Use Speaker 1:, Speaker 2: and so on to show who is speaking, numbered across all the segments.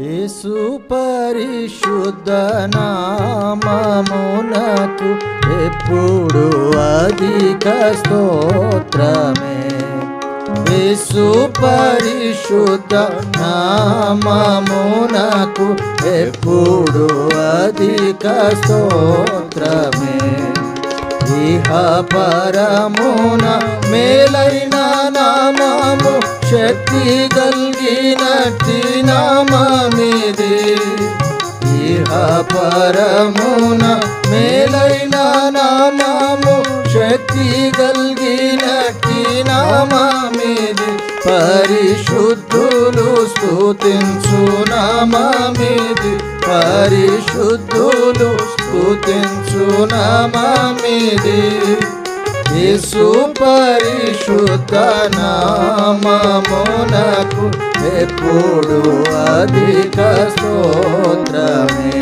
Speaker 1: యేసు పరిశుద్ధ నామమునకు ఎప్పుడు అధిక స్తోత్రమే. యేసు పరిశుద్ధ నామమునకు ఎప్పుడు అధిక స్తోత్రమే. ఇహ పరమున మేలైనా శక్తి కలిగినట్టి నామమిది. ఇహ పరమున మేలైన నామము శక్తి కలిగినట్టి నామమిది. పరిశుద్ధులు స్తుతించు నామమిది. పరిశుద్ధులు స్తుతించు నామమిది. యేసు పరిశుద్ధ నామమునకు ఎప్పుడు అధిక స్తోత్రమే.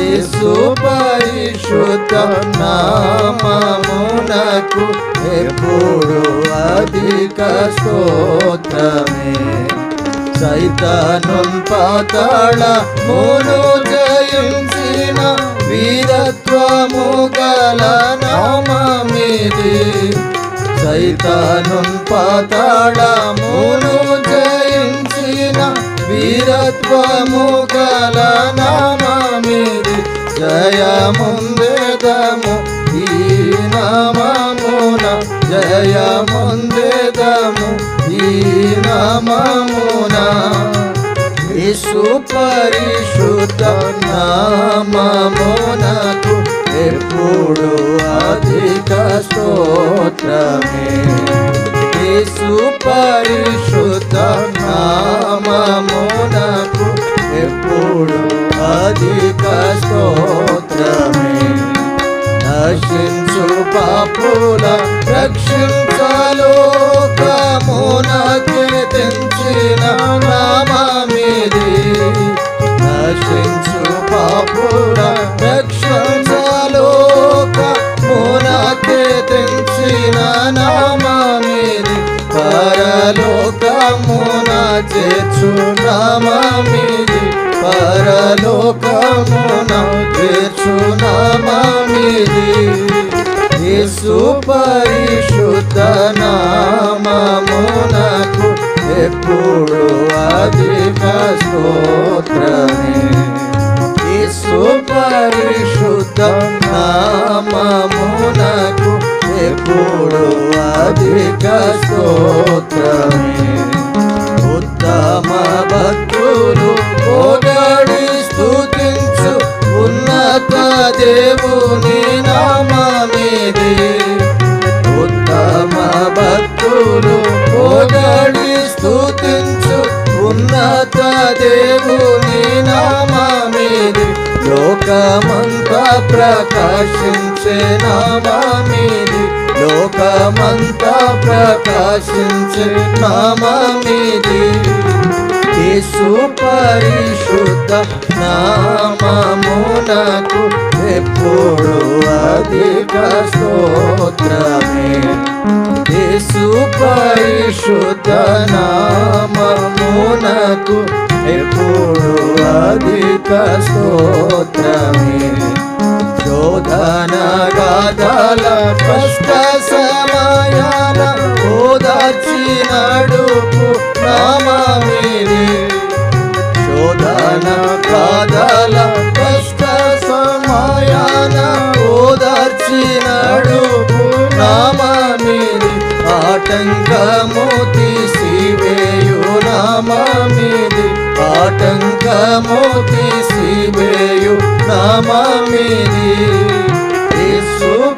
Speaker 1: యేసు పరిశుద్ధ నామమునకు ఎప్పుడు అధిక స్తోత్రమే. సైతాను పాతాళ మూను జయించిన వీరత్వము సైతాను పాతాళమును జయించిన వీరత్వము గల నామమిది జయముందేదము ఈ నామమున జయముందేదము ఈ నామమున. యేసు పరిశుద్ధ నామమునకు ఎప్పుడు అధిక స్తోత్రమే. పరిశుద్ధ నామమునకు ఎప్పుడు అధిక స్తోత్రమే. నశించు పాపుల రక్షించలోకమునకే తెంచిన నామమిది యేసు పరిశుద్ధ నామమునకు ఎప్పుడు అధిక స్తోత్రమే. ఉత్తమ భక్తులు పొగడి స్థుతించు ఉన్నత దేవుని నామమిది. ఉత్తమ భక్తులు పొగడి స్థుతించు ఉన్నత దేవుని నామమిది. లోకమంతా ప్రకాశించే నామమిది లోకమంతా ప్రకాశించే నామమిది యేసు పరిశుద్ధ నామమునకు ఎప్పుడు అధిక స్తోత్రమే యేసు పరిశుద్ధ నామమునకు ఎప్పుడు అధిక స్తోత్రమే శోధన గాథల కష్ట సమయాల ఓదార్చి నడుపు శోధన గాథల కష్ట సమయాల ఓదార్చి నడుపు నామమిది ఆటంకము తీసివేయు నామమిది ఆటంకము తీసివేయు నామమిది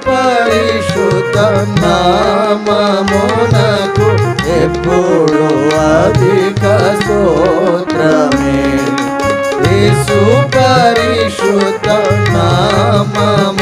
Speaker 1: పరిశుద్ధ నామమునకు ఎప్పుడు అధిక స్తోత్రమే. యేసు పరిశుద్ధ నామము